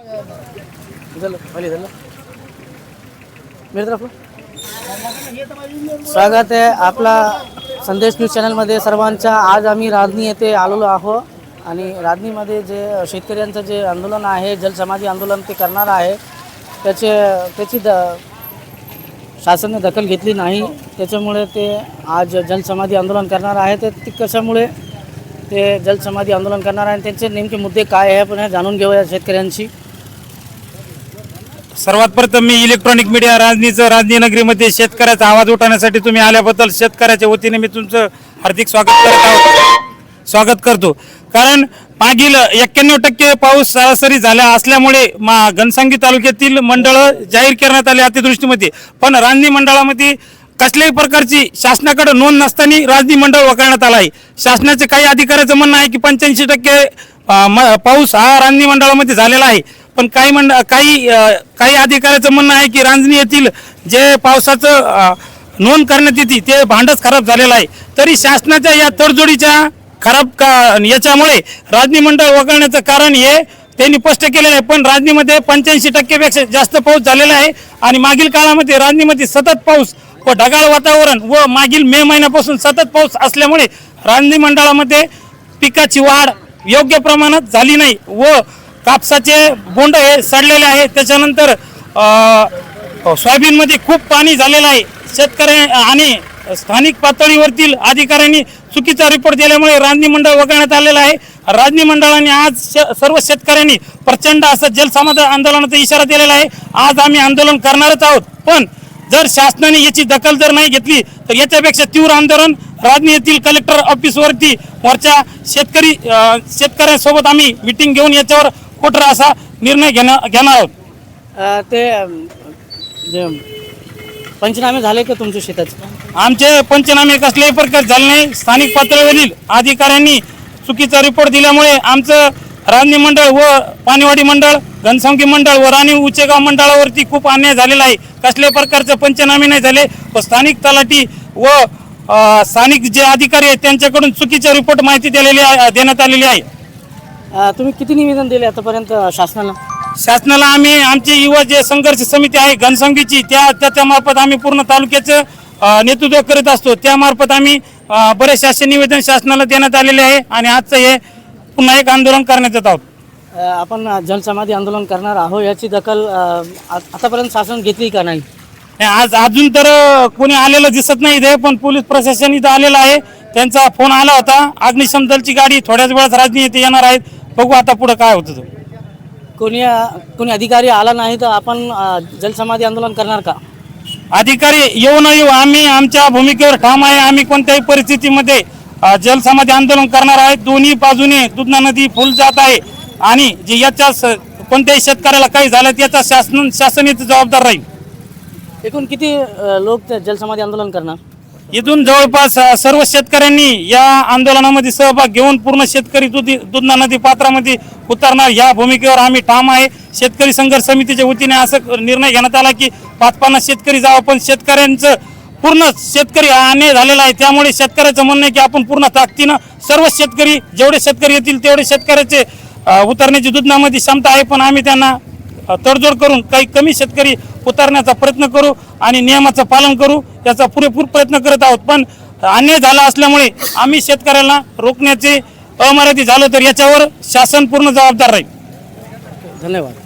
इधर लो, स्वागत आहे आपला संदेश न्यूज चॅनलमध्ये सर्वांच्या आज आम्ही राजनी येथे आलेलो आहोत आणि राजनीमध्ये जे शेतकऱ्यांचं जे आंदोलन आहे जलसमाधी आंदोलन ते करणार आहे त्याचे त्याची द शासनाने दखल घेतली नाही त्याच्यामुळे ते आज जलसमाधी आंदोलन करणार आहे ते ते कशामुळे ते जलसमाधी आंदोलन करणार आहे आणि त्यांचे नेमके मुद्दे काय आहे पण हे जाणून घेऊया शेतकऱ्यांशी सर्वात प्रथम मी इलेक्ट्रॉनिक मीडिया राजनीचं राजनी नगरीमध्ये शेतकऱ्याचा आवाज उठवण्यासाठी तुम्ही आल्याबद्दल शेतकऱ्याच्या वतीने मी तुमचं हार्दिक स्वागत करत आहोत. स्वागत करतो. कारण मागील एक्क्याण्णव टक्के पाऊस सरासरी झाला असल्यामुळे मा घनसांगी तालुक्यातील मंडळं जाहीर करण्यात आले अतिदृष्टीमध्ये पण राजनी मंडळामध्ये कसल्याही प्रकारची शासनाकडे नोंद नसताना राजनी मंडळ वगळण्यात आला आहे. शासनाचे काही अधिकाऱ्याचं म्हणणं आहे की पंच्याऐंशी टक्के म- पाऊस हा राजनी मंडळामध्ये झालेला आहे. पण काही मंड काही काही अधिकाऱ्याचं म्हणणं आहे की रांजणी येथील जे पावसाचं नोंद करण्यात येते ते भांडच खराब झालेलं आहे. तरी शासनाच्या या तडजोडीच्या खराब का याच्यामुळे राजनी मंडळ वगळण्याचं कारण हे त्यांनी स्पष्ट केलेलं आहे. पण राजनीमध्ये पंच्याऐंशी टक्केपेक्षा जास्त पाऊस झालेला आहे आणि मागील काळामध्ये राजनीमध्ये सतत पाऊस व ढगाळ वातावरण व मागील मे महिन्यापासून सतत पाऊस असल्यामुळे राजनी मंडळामध्ये पिकाची वाढ योग्य प्रमाणात झाली नाही व कापसाचे बोंड हे सडलेले आहे. त्याच्यानंतर सोयाबीनमध्ये खूप पाणी झालेलं आहे. शेतकऱ्या आणि स्थानिक पातळीवरतील अधिकाऱ्यांनी चुकीचा रिपोर्ट दिल्यामुळे राजनी मंडळ वगळण्यात आलेलं आहे. राजनी मंडळाने आज श- सर्व शेतकऱ्यांनी प्रचंड असं जलसमाधान आंदोलनाचा इशारा दिलेला आहे. आज आम्ही आंदोलन करणारच आहोत. पण जर शासनाने याची दखल जर नाही घेतली तर याच्यापेक्षा तीव्र आंदोलन राजनी येथील कलेक्टर ऑफिसवरती वरच्या शेतकरी शेतकऱ्यांसोबत आम्ही मिटिंग घेऊन याच्यावर कोठरा असा निर्णय घेणार घेणार? आहोत ते जे पंचनामे झाले का तुमच्या शेताचे आमचे पंचनामे कसल्याही प्रकार झाले नाही. स्थानिक पातळीवरील अधिकाऱ्यांनी चुकीचा रिपोर्ट दिल्यामुळे आमचं राजनी मंडळ व पाणीवाडी मंडळ घनसंख्या मंडळ व राणी उचेगाव मंडळावरती खूप अन्याय झालेला आहे. कसल्याही प्रकारचे पंचनामे नाही झाले. व स्थानिक तलाठी व स्थानिक जे अधिकारी आहेत त्यांच्याकडून चुकीचे रिपोर्ट माहिती दिलेली देण्यात आलेली आहे. अ, तुम्ही किती निवेदन दिले आतापर्यंत शासनाला? शासनाला आम्ही आमची युवा जे संघर्ष समिती आहे घनसंख्येची त्या त्याच्यामार्फत आम्ही पूर्ण तालुक्याचं अ, नेतृत्व करीत असतो. त्यामार्फत आम्ही अ, बरेच शासन निवेदन शासनाला देण्यात आलेले आहे आणि आजचं हे पुन्हा एक आंदोलन करण्यात येत आहोत. अ, आपण जलसमाधी आंदोलन करणार आहोत. याची दखल अ, आ- आतापर्यंत शासन घेतली का नाही? हे आज अजून तर अ, कोणी आलेलं दिसत नाही इथे पण पोलीस प्रशासन इथं आलेलं आहे. त्यांचा फोन आला होता. अग्निशम दलची गाडी थोड्याच वेळात राजनी येथे येणार आहेत बघू आता पुढे काय होतं ते. कोणी कोणी अधिकारी आला नाही तर आपण अ, जलसमाधी आंदोलन करणार का? अधिकारी येऊ न येऊ आम्ही आमच्या भूमिकेवर ठाम आहे. आम्ही कोणत्याही परिस्थितीमध्ये अ, जलसमाधी आंदोलन करणार आहे. दोन्ही बाजूने दुधना नदी फुल जात आहे. आणि जे याच्या स- कोणत्याही शेतकऱ्याला काही झालं याचा शासन शासन जबाबदार राहील. एकूण किती अ, लोक ते जलसमाधी आंदोलन करणार? इथून जवळपास सर्व शेतकऱ्यांनी या आंदोलनामध्ये सहभाग घेऊन पूर्ण शेतकरी दुधी दुधना नदी पात्रामध्ये उतरणार या भूमिकेवर आम्ही ठाम आहे. शेतकरी संघर्ष समितीच्या वतीने असं निर्णय घेण्यात आला की पाच पन्नास शेतकरी जावं पण शेतकऱ्यांचं पूर्ण शेतकरी हा अन्याय झालेला आहे. त्यामुळे शेतकऱ्याचं म्हणणं आहे की आपण पूर्ण ताकदीनं सर्व शेतकरी जेवढे शेतकरी येतील तेवढे शेतकऱ्याचे उतरण्याची दुधनामध्ये क्षमता आहे. पण आम्ही त्यांना तडजोड करून काही कमी शेतकरी उतरण्याचा प्रयत्न करू आणि नियमाचं पालन करू. याचा पुरेपूर प्रयत्न करत आहोत. पण अन्याय झाला असल्यामुळे आम्ही शेतकऱ्याला रोखण्याचे अमर्यादित झालो तर याच्यावर शासन पूर्ण जबाबदार राहील. धन्यवाद.